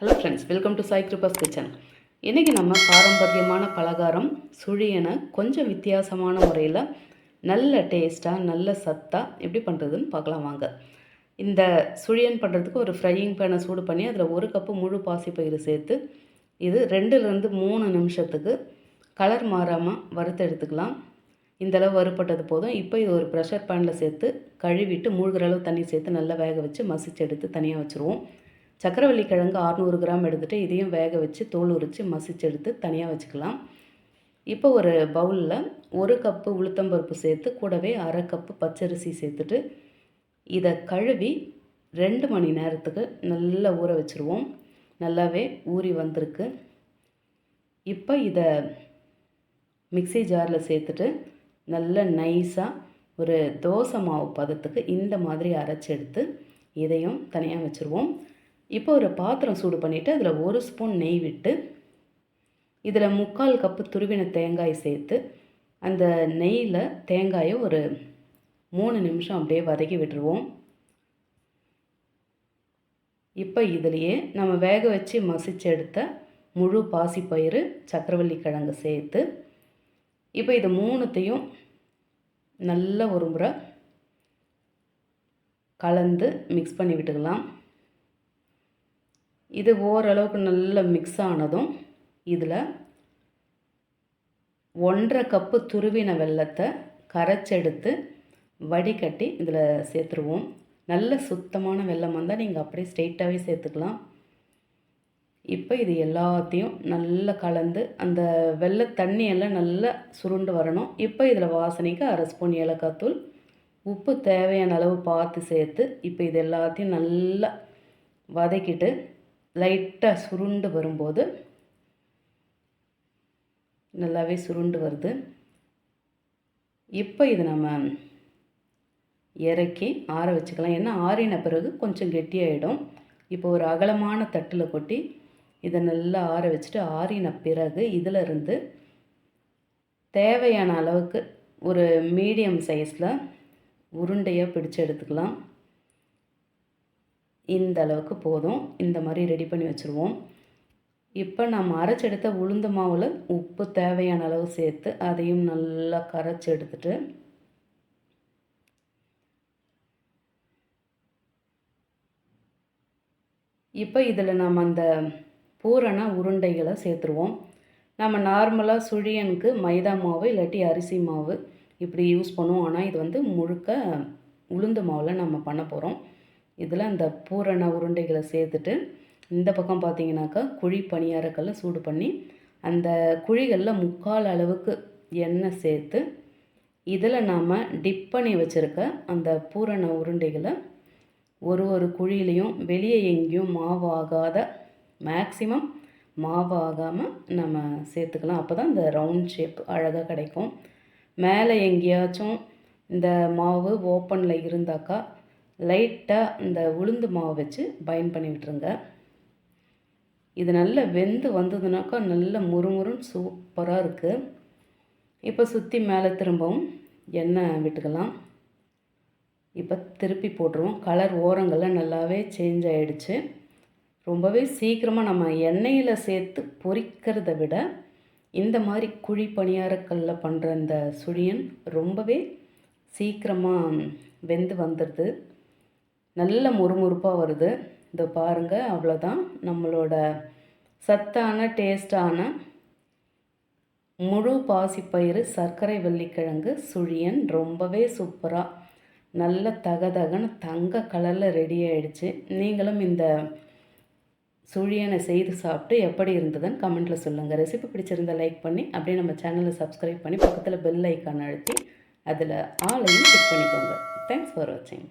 Hello friends welcome to Sai Kiruba's kitchen இன்றைக்கி நம்ம பாரம்பரியமான பலகாரம் சுழியனை கொஞ்சம் வித்தியாசமான முறையில் நல்ல டேஸ்ட்டாக நல்ல சத்தாக எப்படி பண்ணுறதுன்னு பார்க்கலாம் வாங்க. இந்த சுழியன் பண்ணுறதுக்கு ஒரு ஃப்ரையிங் பேனை சூடு பண்ணி அதில் ஒரு கப்பு முழு பாசிப்பயிறு சேர்த்து இது ரெண்டுலேருந்து மூணு நிமிஷத்துக்கு கலர் மாறாமல் வறுத்து எடுத்துக்கலாம். இந்த அளவு வறுப்பட்டது போதும். இப்போ இது ஒரு ப்ரெஷர் பேனில் சேர்த்து கழுவிட்டு மூழ்கிற அளவு தண்ணி சேர்த்து நல்லா வேக வச்சு மசிச்சு எடுத்து தனியாக வச்சுருவோம். சக்கரவள்ளி கிழங்கு அறுநூறு கிராம் எடுத்துகிட்டு இதையும் வேக வச்சு தோல் உரித்து மசிச்சு எடுத்து தனியாக வச்சுக்கலாம். இப்போ ஒரு பவுலில் ஒரு கப்பு உளுத்தம்பருப்பு சேர்த்து கூடவே அரை கப்பு பச்சரிசி சேர்த்துட்டு இதை கழுவி ரெண்டு மணி நேரத்துக்கு நல்லா ஊற வச்சுருவோம். நல்லாவே ஊறி வந்திருக்கு. இப்போ இதை மிக்ஸி ஜாரில் சேர்த்துட்டு நல்ல நைஸாக ஒரு தோசை மாவு பதத்துக்கு இந்த மாதிரி அரைச்சி எடுத்து இதையும் தனியாக வச்சுருவோம். இப்போ ஒரு பாத்திரம் சூடு பண்ணிவிட்டு அதில் ஒரு ஸ்பூன் நெய் விட்டு இதில் முக்கால் கப்பு துருவின தேங்காய் சேர்த்து அந்த நெய்யில் தேங்காயை ஒரு மூணு நிமிஷம் அப்படியே வதக்கி விட்டுருவோம். இப்போ இதுலேயே நம்ம வேக வச்சு மசிச்சு எடுத்த முழு பாசிப்பயிறு சக்கரவள்ளி கிழங்கு சேர்த்து இப்போ இது மூணுத்தையும் நல்ல ஒரு முறை கலந்து மிக்ஸ் பண்ணி விட்டுக்கலாம். இது ஓரளவுக்கு நல்ல மிக்ஸ் ஆனதும் இதில் ஒன்றரை கப்பு துருவின வெள்ளத்தை கரைச்செடுத்து வடிகட்டி இதில் சேர்த்துருவோம். நல்ல சுத்தமான வெள்ளம் வந்தால் நீங்கள் அப்படியே ஸ்ட்ரெயிட்டாகவே சேர்த்துக்கலாம். இப்போ இது எல்லாத்தையும் நல்லா கலந்து அந்த வெள்ளை தண்ணியெல்லாம் நல்லா சுருண்டு வரணும். இப்போ இதில் வாசனைக்கு அரை ஸ்பூன் ஏலக்காய் தூள் உப்பு தேவையான அளவு பார்த்து சேர்த்து இப்போ இது எல்லாத்தையும் நல்லா வதக்கிட்டு லைட்டாக சுருண்டு வரும்போது நல்லாவே சுருண்டு வருது. இப்போ இது நம்ம இறக்கி ஆற வச்சுக்கலாம். ஏன்னா ஆறின பிறகு கொஞ்சம் கெட்டியாயிடும். இப்போ ஒரு அகலமான தட்டில் கொட்டி இதை நல்லா ஆற வச்சுட்டு ஆறின பிறகு இதில் இருந்து தேவையான அளவுக்கு ஒரு மீடியம் சைஸில் உருண்டையாக பிடிச்சு எடுத்துக்கலாம். இந்த அளவுக்கு போதும். இந்த மாதிரி ரெடி பண்ணி வச்சுருவோம். இப்போ நம்ம அரைச்செடுத்த உளுந்து மாவில் உப்பு தேவையான அளவு சேர்த்து அதையும் நல்லா கரைச்சி எடுத்துட்டு இப்போ இதில் நம்ம அந்த பூரண உருண்டைகளை சேர்த்துருவோம். நம்ம நார்மலாக சுழியனுக்கு மைதா மாவு இல்லாட்டி அரிசி மாவு இப்படி யூஸ் பண்ணுவோம். ஆனால் இது வந்து முழுக்க உளுந்து மாவில் நம்ம பண்ண போகிறோம் இதில் அந்த பூரண உருண்டைகளை சேர்த்துட்டு இந்த பக்கம் பார்த்தீங்கன்னாக்கா குழி பணியாரக்கல்லை சூடு பண்ணி அந்த குழிகளில் முக்கால் அளவுக்கு எண்ணெய் சேர்த்து இதில் நாம் டிப் பண்ணி வச்சுருக்க அந்த பூரண உருண்டைகளை ஒரு ஒரு குழியிலையும் வெளியே எங்கேயும் மாவு ஆகாத மாவாகாமல் மாவு ஆகாமல் நம்ம சேர்த்துக்கலாம். அப்போ தான் இந்த ரவுண்ட் ஷேப் அழகாக கிடைக்கும். மேலே எங்கேயாச்சும் இந்த மாவு ஓப்பனில் இருந்தாக்கா லைட்டாக இந்த உளுந்து மாவு வச்சு பயன் பண்ணி விட்டுருங்க இது நல்ல வெந்து வந்ததுனாக்கா நல்ல முறுமுறுன்னு சூப்பராக இருக்குது இப்போ சுற்றி மேலே திரும்பவும் எண்ணெய் விட்டுக்கலாம். இப்போ திருப்பி போட்டுருவோம். கலர் ஓரங்கள்லாம் நல்லாவே சேஞ்ச் ஆகிடுச்சு ரொம்பவே சீக்கிரமாக நம்ம எண்ணெயில் சேர்த்து பொரிக்கிறத விட இந்த மாதிரி குழி பணியாரக்கல்ல பண்ணுற இந்த சுழியன் ரொம்பவே சீக்கிரமாக வெந்து வந்துடுது. நல்ல முறுமுறுப்பாக வருது. இந்த பாருங்கள் அவ்வளோதான் நம்மளோட சத்தான டேஸ்டான முழு பாசிப்பயிறு சர்க்கரை வெள்ளிக்கிழங்கு சுழியன் ரொம்பவே சூப்பராக நல்ல தகதகன்னு தங்க கலரில் ரெடி ஆகிடுச்சு நீங்களும் இந்த சுழியனை செய்து சாப்பிட்டு எப்படி இருந்ததுன்னு கமெண்ட்டில் சொல்லுங்கள் ரெசிபி பிடிச்சிருந்தா லைக் பண்ணி அப்படியே நம்ம சேனலை சப்ஸ்கிரைப் பண்ணி பக்கத்தில் பெல் ஐக்கான் அழுத்தி அதில் ஆளையும் கிளிக் பண்ணிக்கோங்க. தேங்க்ஸ் ஃபார் வாட்சிங்